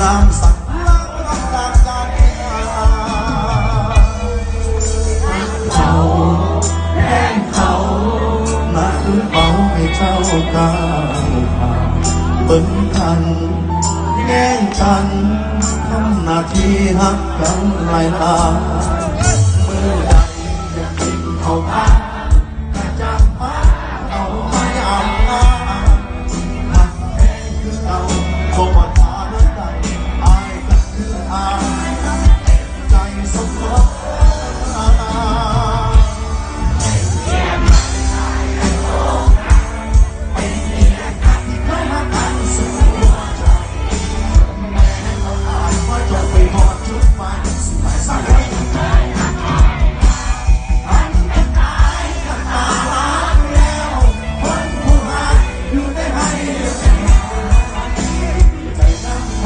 นามสักล้างรักการการงานเขาแห้งเขานั่นเป่าให้เจ้าก้าวผ่านบิ้งกันแย่งกันทำนาที่หักกันลายลา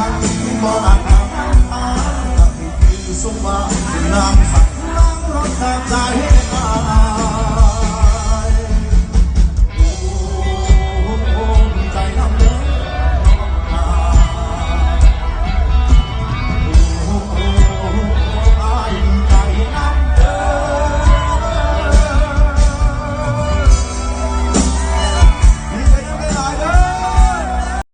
นั้